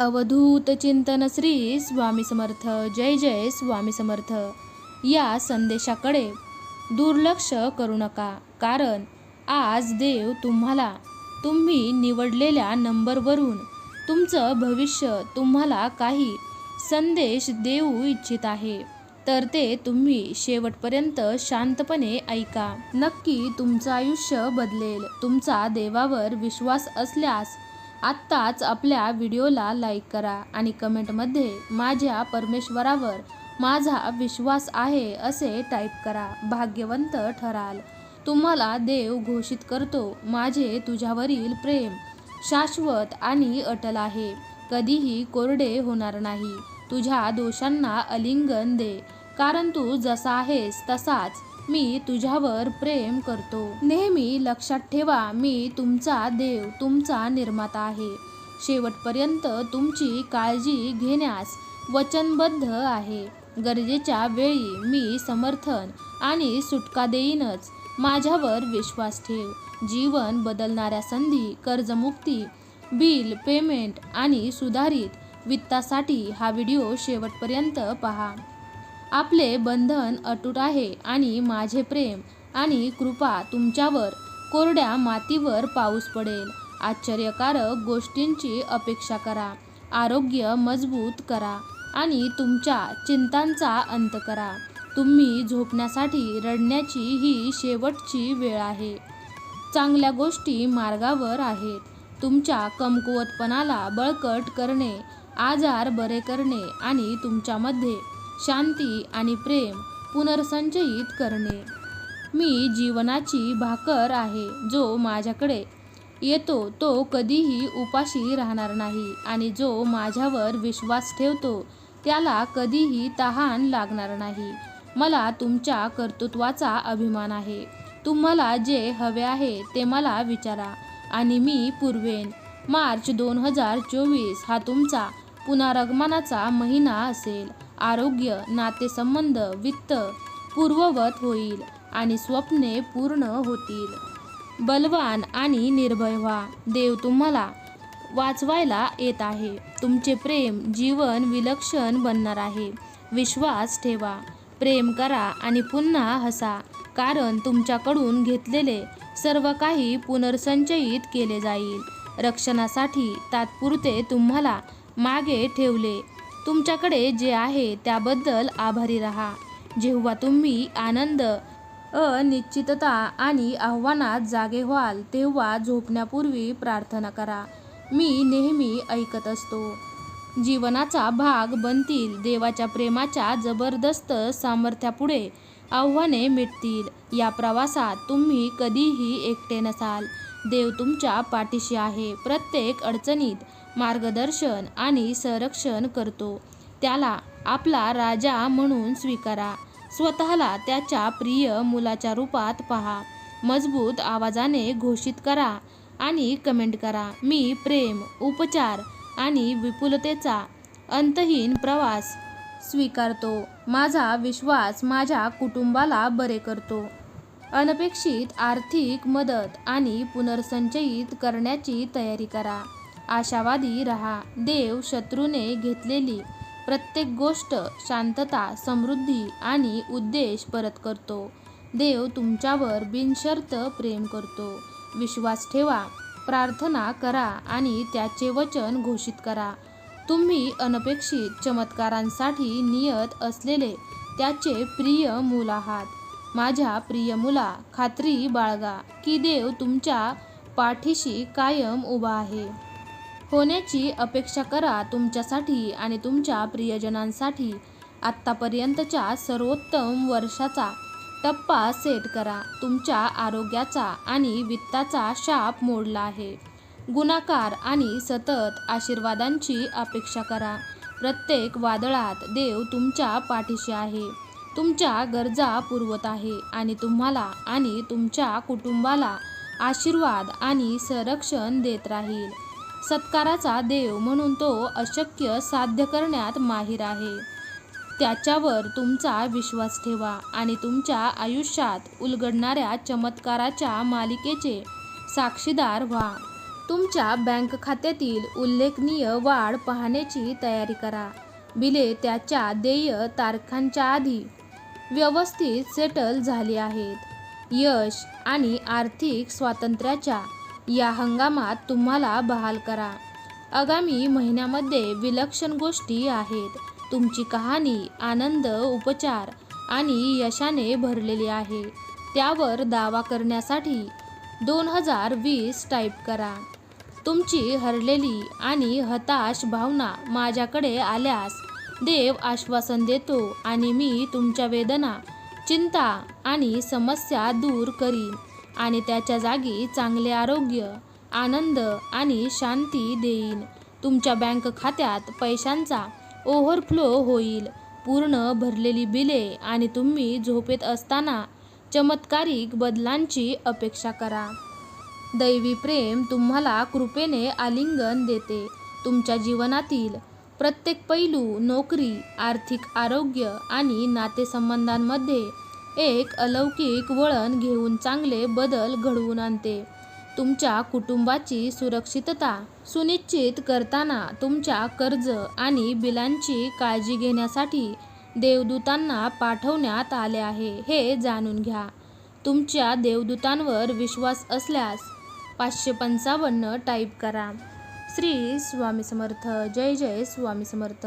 अवधूत चिंतन श्री स्वामी समर्थ. जय जय स्वामी समर्थ. या संदेशाकडे दुर्लक्ष करू नका कारण आज देव तुम्हाला तुम्ही निवडलेल्या नंबरवरून तुमचं भविष्य तुम्हाला काही संदेश देऊ इच्छित आहे. तर ते तुम्ही शेवटपर्यंत शांतपणे ऐका. नक्की तुमचं आयुष्य बदलेल. तुमचा देवावर विश्वास असल्यास आत्ताच आपल्या व्हिडिओला लाईक करा आणि कमेंटमध्ये माझ्या परमेश्वरावर माझा विश्वास आहे असे टाईप करा. भाग्यवंत ठराल. तुम्हाला देव घोषित करतो. माझे तुझ्यावरील प्रेम शाश्वत आणि अटल आहे. कधीही कोरडे होणार नाही. तुझ्या दोषांना अलिंगन दे. कारण तू जसा आहेस तसाच मी तुझ्यावर प्रेम करतो. नेहमी लक्षात ठेवा मी तुमचा देव तुमचा निर्माता आहे. शेवटपर्यंत तुमची काळजी घेण्यास वचनबद्ध आहे. गरजेच्या वेळी मी समर्थन आणि सुटका देईनच. माझ्यावर विश्वास ठेव. जीवन बदलणाऱ्या संधी कर्जमुक्ती बिल पेमेंट आणि सुधारित वित्तासाठी हा व्हिडिओ शेवटपर्यंत पहा. आपले बंधन अटूट आहे आणि माझे प्रेम आणि कृपा तुमच्यावर कोरड्या मातीवर पाऊस पडेल. आश्चर्यकारक गोष्टींची अपेक्षा करा. आरोग्य मजबूत करा आणि तुमच्या चिंतांचा अंत करा. तुम्ही झोपण्यासाठी रडण्याची ही शेवटची वेळ आहे. चांगल्या गोष्टी मार्गावर आहेत. तुमच्या कमकुवतपणाला बळकट करणे आजार बरे करणे आणि तुमच्यामध्ये शांती आणि प्रेम पुनर्संचयित करणे. मी जीवनाची भाकर आहे जो माझ्याकडे येतो तो कधीही उपाशी राहणार नाही आणि जो माझ्यावर विश्वास ठेवतो त्याला कधीही तहान लागणार नाही. मला तुमच्या कर्तृत्वाचा अभिमान आहे. तुम्हाला जे हवे आहे ते मला विचारा आणि मी पुरवेन. मार्च दोन हजार चोवीस हा तुमचा पुनरागमनाचा महिना असेल. आरोग्य नातेसंबंध वित्त पूर्ववत होईल आणि स्वप्ने पूर्ण होतील. बलवान आणि निर्भय व्हा. देव तुम्हाला वाचवायला येत आहे. तुमचे प्रेम जीवन विलक्षण बनणार आहे. विश्वास ठेवा. प्रेम करा आणि पुन्हा हसा. कारण तुमच्याकडून घेतलेले सर्व काही पुनर्संचयित केले जाईल. रक्षणासाठी तात्पुरते तुम्हाला मागे ठेवले. तुमच्याकडे जे आहे त्याबद्दल आभारी राहा. जेव्हा तुम्ही आनंद अनिश्चितता आणि आव्हानात जागे व्हाल तेव्हा झोपण्यापूर्वी प्रार्थना करा. मी नेहमी ऐकत असतो. जीवनाचा भाग बनतील देवाच्या प्रेमाच्या जबरदस्त सामर्थ्यापुढे आव्हाने मिटतील. या प्रवासात तुम्ही कधीही एकटे नसाल. देव तुमच्या पाठीशी आहे. प्रत्येक अडचणीत मार्गदर्शन आणि संरक्षण करतो. त्याला आपला राजा म्हणून स्वीकारा. स्वतःला त्याच्या प्रिय मुलाच्या रूपात पहा. मजबूत आवाजाने घोषित करा आणि कमेंट करा. मी प्रेम उपचार आणि विपुलतेचा अंतहीन प्रवास स्वीकारतो. माझा विश्वास माझ्या कुटुंबाला बरे करतो. अनपेक्षित आर्थिक मदत आणि पुनर्संचयित करण्याची तयारी करा. आशावादी रहा. देव शत्रूने घेतलेली प्रत्येक गोष्ट शांतता समृद्धी आणि उद्देश परत करतो. देव तुमच्यावर बिनशर्त प्रेम करतो. विश्वास ठेवा प्रार्थना करा आणि त्याचे वचन घोषित करा. तुम्ही अनपेक्षित चमत्कारांसाठी नियत असलेले त्याचे प्रिय मूल आहात. माझ्या प्रिय मुला खात्री बाळगा की देव तुमच्या पाठीशी कायम उभा आहे. होण्याची अपेक्षा करा तुमच्यासाठी आणि तुमच्या प्रियजनांसाठी. आत्तापर्यंतच्या सर्वोत्तम वर्षाचा टप्पा सेट करा. तुमच्या आरोग्याचा आणि वित्ताचा शाप मोडला आहे. गुणाकार आणि सतत आशीर्वादांची अपेक्षा करा. प्रत्येक वादळात देव तुमच्या पाठीशी आहे. तुमच्या गरजा पुरवत आहे आणि तुम्हाला आणि तुमच्या कुटुंबाला आशीर्वाद आणि संरक्षण देत राहील. सत्काराचा देव म्हणून तो अशक्य साध्य करण्यात माहीर आहे. त्याच्यावर तुमचा विश्वास ठेवा आणि तुमच्या आयुष्यात उलगडणाऱ्या चमत्काराच्या मालिकेचे साक्षीदार व्हा. तुमच्या बँक खात्यातील उल्लेखनीय वाढ पाहण्याची तयारी करा. बिले त्याच्या देय तारखांच्या आधी व्यवस्थित सेटल झाली आहेत. यश आणि आर्थिक स्वातंत्र्याच्या या हंगामात तुम्हाला बहाल करा. आगामी महिन्यामध्ये विलक्षण गोष्टी आहेत. तुमची कहाणी आनंद उपचार आणि यशाने भरलेली आहे. त्यावर दावा करण्यासाठी दोन हजार वीस टाईप करा. तुमची हरलेली आणि हताश भावना माझ्याकडे आल्यास देव आश्वासन देतो आणि मी तुमच्या वेदना चिंता आणि समस्या दूर करीन. आणि त्याच्या जागी चांगले आरोग्य आनंद आणि शांती देईन. तुमच्या बँक खात्यात पैशांचा ओव्हरफ्लो होईल. पूर्ण भरलेली बिले आणि तुम्ही झोपेत असताना चमत्कारिक बदलांची अपेक्षा करा. दैवी प्रेम तुम्हाला कृपेने आलिंगन देते. तुमच्या जीवनातील प्रत्येक पैलू नोकरी आर्थिक आरोग्य आणि नातेसंबंधांमध्ये एक अलौकिक वळण घेऊन चांगले बदल घडवून आणते. तुमच्या कुटुंबाची सुरक्षितता सुनिश्चित करताना तुमच्या कर्ज आणि बिलांची काळजी घेण्यासाठी देवदूतांना पाठवण्यात आले आहे हे जाणून घ्या. तुमच्या देवदूतांवर विश्वास असल्यास पाचशे पंचावन्न टाईप करा. श्री स्वामी समर्थ. जय जय स्वामी समर्थ.